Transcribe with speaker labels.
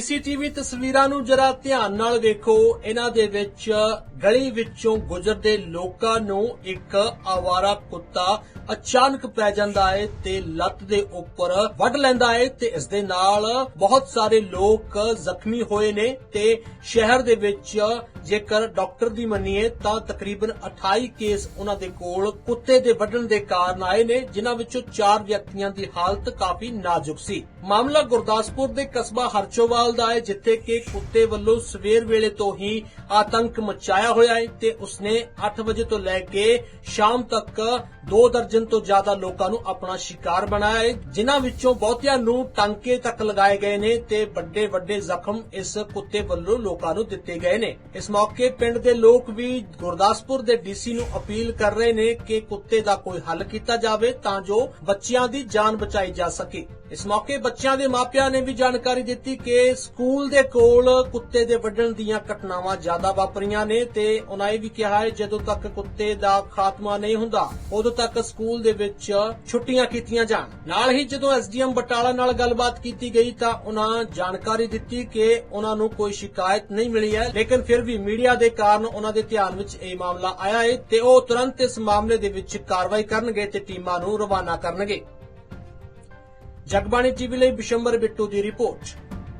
Speaker 1: CCTV ਤਸਵੀਰਾਂ ਨੂੰ ਜਰਾ ਧਿਆਨ ਨਾਲ ਵੇਖੋ। ਇਹਨਾਂ ਦੇ ਵਿੱਚ ਗਲੀ ਵਿੱਚੋਂ ਗੁਜ਼ਰਦੇ ਲੋਕਾਂ ਨੂੰ ਇੱਕ ਆਵਾਰਾ ਕੁੱਤਾ ਅਚਾਨਕ ਪੈ ਜਾਂਦਾ ਹੈ ਤੇ ਲੱਤ ਦੇ ਉੱਪਰ ਵੱਢ ਲੈਂਦਾ ਹੈ ਤੇ ਇਸ ਦੇ ਨਾਲ ਬਹੁਤ ਸਾਰੇ ਲੋਕ ਜ਼ਖਮੀ ਹੋਏ ਨੇ ਤੇ ਸ਼ਹਿਰ ਦੇ ਵਿੱਚ ਜੇਕਰ ਡਾਕਟਰ ਦੀ ਮੰਨੀਏ ਤਾਂ ਤਕਰੀਬਨ 28 ਕੇਸ ਉਹਨਾਂ ਦੇ ਕੋਲ ਕੁੱਤੇ ਦੇ ਵੱਢਣ ਦੇ ਕਾਰਨ ਆਏ ਨੇ, ਜਿਨ੍ਹਾਂ ਵਿੱਚੋਂ 4 ਵਿਅਕਤੀਆਂ ਦੀ ਹਾਲਤ ਕਾਫੀ ਨਾਜ਼ੁਕ ਸੀ। ਮਾਮਲਾ ਗੁਰਦਾਸਪੁਰ ਦੇ ਕਸਬਾ ਹਰਚੋਵਾਲ ਦਾ ਹੈ, ਜਿੱਥੇ ਕਿ ਕੁੱਤੇ ਵੱਲੋਂ ਸਵੇਰ ਵੇਲੇ ਤੋਂ ਹੀ ਆਤੰਕ ਮਚਾਇਆ ਹੋਇਆ ਹੈ ਤੇ ਉਸਨੇ 8 ਵਜੇ ਤੋਂ ਲੈ ਕੇ ਸ਼ਾਮ ਤੱਕ ਦੋ ਦਰਜਨ ਤੋਂ ਜ਼ਿਆਦਾ ਲੋਕਾਂ ਨੂੰ ਆਪਣਾ ਸ਼ਿਕਾਰ ਬਣਾਇਆ ਹੈ, ਜਿਨ੍ਹਾਂ ਵਿੱਚੋਂ ਬਹੁਤਿਆਂ ਨੂੰ ਟਾਂਕੇ ਤੱਕ ਲਗਾਏ ਗਏ ਨੇ ਤੇ ਵੱਡੇ ਵੱਡੇ ਜ਼ਖਮ ਇਸ ਕੁੱਤੇ ਵੱਲੋਂ ਲੋਕਾਂ ਨੂੰ ਦਿੱਤੇ ਗਏ ਨੇ। ਇਸ ਮੌਕੇ ਪਿੰਡ ਦੇ ਲੋਕ ਵੀ ਗੁਰਦਾਸਪੁਰ ਦੇ ਡੀਸੀ ਨੂੰ ਅਪੀਲ ਕਰ ਰਹੇ ਨੇ ਕਿ ਕੁੱਤੇ ਦਾ ਕੋਈ ਹੱਲ ਕੀਤਾ ਜਾਵੇ ਤਾਂ ਜੋ ਬੱਚਿਆਂ ਦੀ ਜਾਨ ਬਚਾਈ ਜਾ ਸਕੇ। ਇਸ ਮੌਕੇ ਬੱਚਿਆਂ ਦੇ ਮਾਪਿਆਂ ਨੇ ਵੀ ਜਾਣਕਾਰੀ ਦਿੱਤੀ ਕਿ ਸਕੂਲ ਦੇ ਕੋਲ ਕੁੱਤੇ ਦੇ ਵੱਢਣ ਦੀਆਂ ਘਟਨਾਵਾਂ ਜ਼ਿਆਦਾ ਵਾਪਰੀਆਂ ਨੇ ਤੇ ਉਹਨਾਂ ਇਹ ਵੀ ਕਿਹਾ ਹੈ, ਜਦੋਂ ਤੱਕ ਕੁੱਤੇ ਦਾ ਖਾਤਮਾ ਨਹੀਂ ਹੁੰਦਾ, ਉਦੋਂ ਤੱਕ ਸਕੂਲ ਦੇ ਵਿੱਚ ਛੁੱਟੀਆਂ ਕੀਤੀਆਂ ਜਾਣ। ਨਾਲ ਹੀ ਜਦੋਂ ਐਸਡੀਐਮ ਬਟਾਲਾ ਨਾਲ ਗੱਲਬਾਤ ਕੀਤੀ ਗਈ ਤਾਂ ਉਹਨਾਂ ਜਾਣਕਾਰੀ ਦਿੱਤੀ ਕਿ ਉਹਨਾਂ ਨੂੰ ਕੋਈ ਸ਼ਿਕਾਇਤ ਨਹੀਂ ਮਿਲੀ ਹੈ, ਲੇਕਿਨ ਫਿਰ ਵੀ ਮੀਡੀਆ ਦੇ ਕਾਰਨ ਉਹਨਾਂ ਦੇ ਧਿਆਨ ਵਿੱਚ ਇਹ ਮਾਮਲਾ ਆਇਆ ਹੈ ਤੇ ਉਹ ਤੁਰੰਤ ਇਸ ਮਾਮਲੇ ਦੇ ਵਿੱਚ ਕਾਰਵਾਈ ਕਰਨਗੇ ਤੇ ਟੀਮਾਂ ਨੂੰ ਰਵਾਨਾ ਕਰਨਗੇ। ਜਗਬਾਣੀ ਟੀਵੀ ਲਈ ਬਿਸ਼ੰਬਰ ਬਿੱਟੂ ਦੀ ਰਿਪੋਰਟ